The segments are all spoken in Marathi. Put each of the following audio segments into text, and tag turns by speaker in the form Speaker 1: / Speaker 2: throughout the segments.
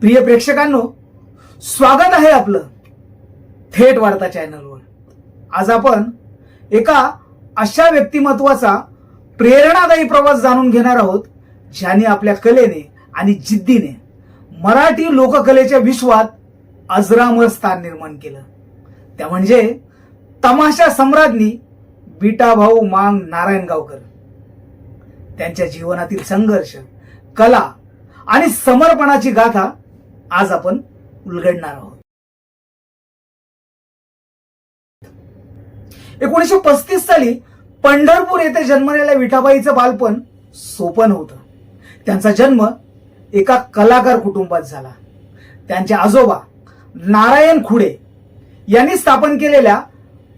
Speaker 1: प्रिय प्रेक्षकांनो स्वागत आहे आपलं थेट वार्ता चॅनलवर. आज आपण एका अशा व्यक्तिमत्वाचा प्रेरणादायी प्रवास जाणून घेणार आहोत ज्याने आपल्या कलेने आणि जिद्दीने मराठी लोककलेच्या विश्वात अजरामर स्थान निर्माण केलं. त्या म्हणजे तमाशा सम्राज्ञी बिटाभाऊ मांग नारायणगावकर त्यांच्या जीवनातील संघर्ष कला आणि समर्पणाची गाथा आज आपण उलगडणार आहोत. एकोणीसशे पस्तीस साली पंढरपूर येथे जन्मलेल्या विठाबाईचं बालपण सोपं नव्हतं. त्यांचा जन्म एका कलाकार कुटुंबात झाला. त्यांचे आजोबा नारायण खुडे यांनी स्थापन केलेल्या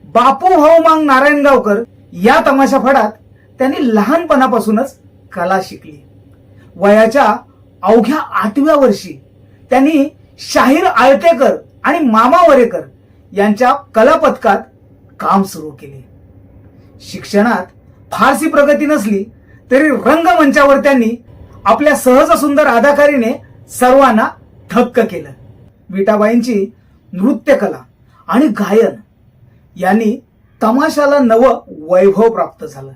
Speaker 1: बापू भाऊ मांग नारायणगावकर या तमाशा फडात त्यांनी लहानपणापासूनच कला शिकली. वयाच्या अवघ्या आठव्या वर्षी त्यांनी शाहीर आळतेकर आणि मामा वरेकर यांच्या कलापथकात काम सुरू केले. शिक्षणात फारशी प्रगती नसली तरी रंगमंचावर त्यांनी आपल्या सहज सुंदर अदाकारीने सर्वांना थक्क केलं. विटाबाईंची नृत्यकला आणि गायन यांनी तमाशाला नवं वैभव प्राप्त झालं.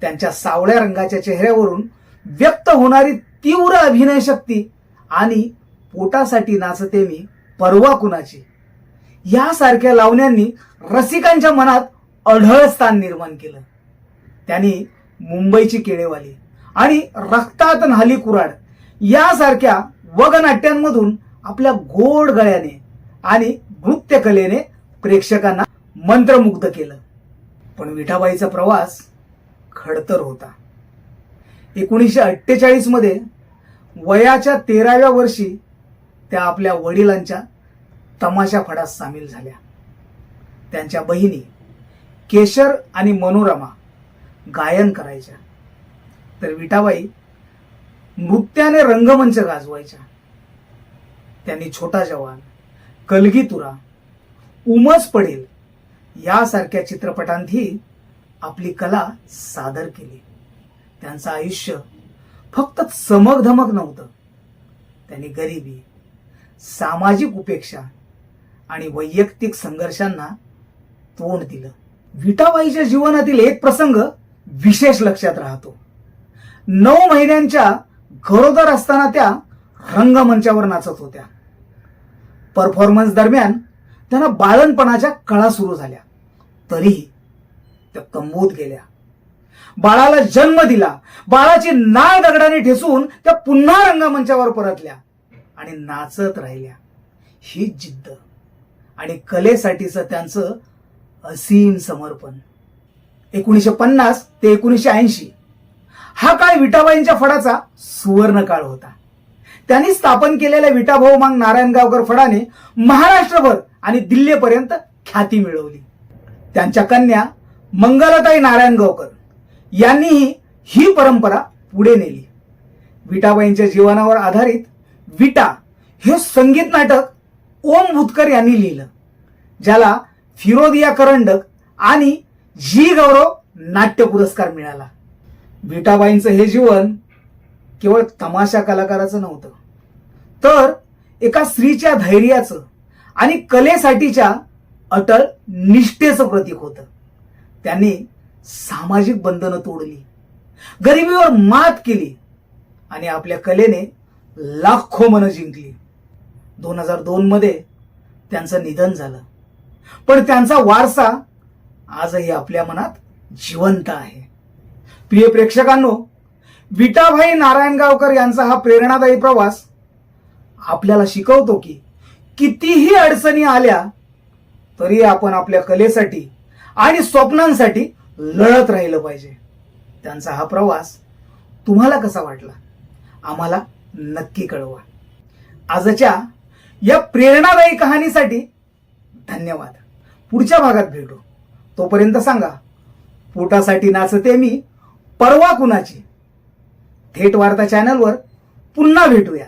Speaker 1: त्यांच्या सावळ्या रंगाच्या चेहऱ्यावरून व्यक्त होणारी तीव्र अभिनय शक्ती आणि पोटासाठी नाचते मी परवा कुणाची? यासारख्या लावण्यांनी रसिकांच्या मनात अढळ स्थान निर्माण केलं. त्यांनी मुंबईची केळेवाली आणि रक्तात नाली कुराड यासारख्या वगनाट्यांमधून आपल्या गोड गळ्याने आणि नृत्यकलेने प्रेक्षकांना मंत्रमुग्ध केलं. पण विठाबाईचा प्रवास खडतर होता. एकोणीसशे अठ्ठेचाळीसमध्ये वयाच्या तेराव्या वर्षी त्या आपल्या वडिलांच्या तमाशा फडात सामील झाल्या. त्यांच्या बहिणी केशर आणि मनोरमा गायन करायच्या. तर विटाबाई नृत्याने रंगमंच गाजवायच्या. त्यांनी छोटा जवान कलगीतुरा उमस पडेल यासारख्या चित्रपटांतही आपली कला सादर केली. त्यांचं आयुष्य फक्त चमकधमक नव्हतं. त्यांनी गरिबी सामाजिक उपेक्षा आणि वैयक्तिक संघर्षांना तोंड दिलं. विटाबाईच्या जीवनातील एक प्रसंग विशेष लक्षात राहतो. नऊ महिन्यांच्या गरोदर असताना त्या रंगमंचावर नाचत होत्या. परफॉर्मन्स दरम्यान त्यांना बाळणपणाच्या कळा सुरू झाल्या. तरीही त्या तंबूत गेल्या. बाळाला जन्म दिला. बाळाची नाळ दगडाने ठेसून त्या पुन्हा रंगमंचावर परतल्या. आणि नाचत राहिल्या. ही जिद्द. आणि कलेसाठीचं त्यांचं असीम समर्पण. एकोणीसशे पन्नास ते एकोणीसशे ऐंशी. हा काळ विटाबाईंच्या फडाचा सुवर्ण काळ होता. त्यांनी स्थापन केलेल्या विटाभाऊ मांग नारायणगावकर फडाने महाराष्ट्रभर आणि दिल्लीपर्यंत ख्याती मिळवली. त्यांच्या कन्या मंगलताई नारायणगावकर यांनीही ही परंपरा पुढे नेली. विटाबाईंच्या जीवनावर आधारित विटा हे संगीत नाटक ओम भुतकर यांनी लिहिलं ज्याला फिरोदिया करंडक आणि जी गौरव नाट्य पुरस्कार मिळाला. विटाबाईंचं हे जीवन केवळ तमाशा कलाकाराचं नव्हतं तर एका स्त्रीच्या धैर्याचं आणि कलेसाठीच्या अटल निष्ठेचं प्रतीक होतं. त्यांनी सामाजिक बंधनं तोडली गरिबीवर मात केली आणि आपल्या कलेने लाखो मनं जिंकली. दोन हजार दोन मध्ये त्यांचं निधन झालं. पण त्यांचा वारसा आजही आपल्या मनात जिवंत आहे. प्रिय प्रेक्षकांनो विटाभाई नारायणगावकर यांचा हा प्रेरणादायी प्रवास आपल्याला शिकवतो की कितीही अडचणी आल्या तरी आपण आपल्या कलेसाठी आणि स्वप्नांसाठी लढत राहिलं पाहिजे. त्यांचा हा प्रवास तुम्हाला कसा वाटला? आम्हाला नक्की कळवा. आजच्या या प्रेरणादायी कहाणीसाठी धन्यवाद. पुढच्या भागात भेटू. तोपर्यंत सांगा पोटासाठी नाचते मी परवा कुणाची? थेट वार्ता चॅनलवर पुन्हा भेटूया.